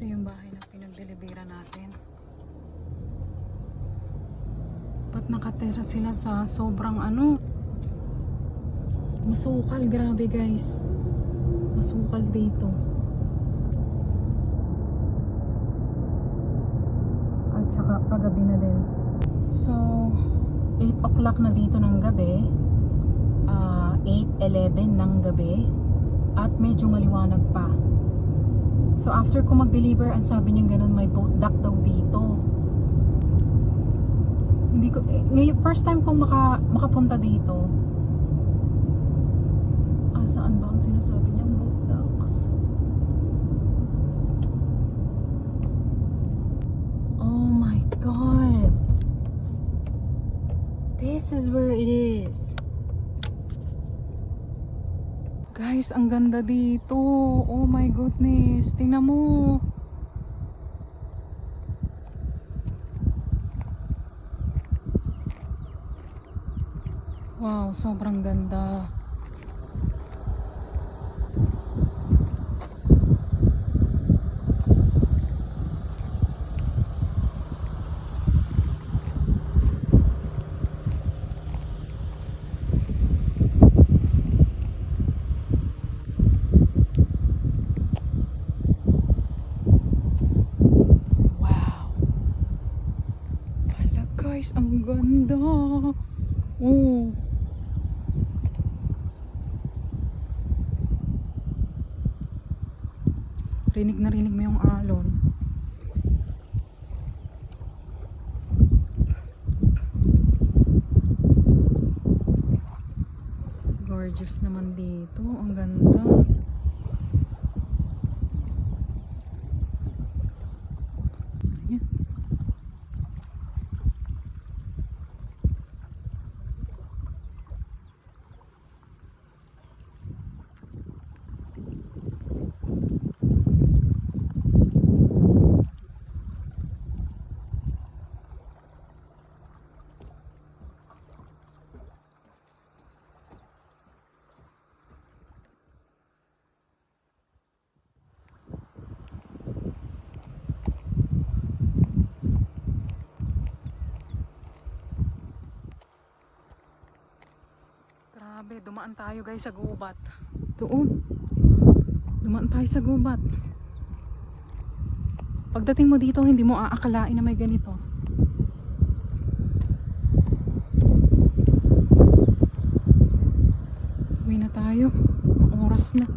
Ito yung bahay na pinagdelibera natin. Ba't nakatira sila sa sobrang ano? Masukal, grabe guys. Masukal dito. At saka pagabi na din. So, 8 o'clock na dito ng gabi. Ah, 8.11 ng gabi. At medyo maliwanag pa. So after ko mag-deliver, ang sabi niya ganun, may boat dock daw dito. Hindi ko, eh, ngayon, first time kong maka, makapunta dito. Ah, saan ba ang sinasabi niyang boat docks? Oh my God! This is where it is. Guys, ang ganda dito. Oh my goodness. Tingnan mo. Wow, sobrang ganda. Wow. Hala guys, ang ganda. Oh. Rinig na rinig mo yung alon. Gorgeous naman dito. Ang ganda. Grabe, dumaan tayo guys sa gubat. Doon. Dumaan tayo sa gubat. Pagdating mo dito, hindi mo aakalain na may ganito. Uwi na tayo. Oras na.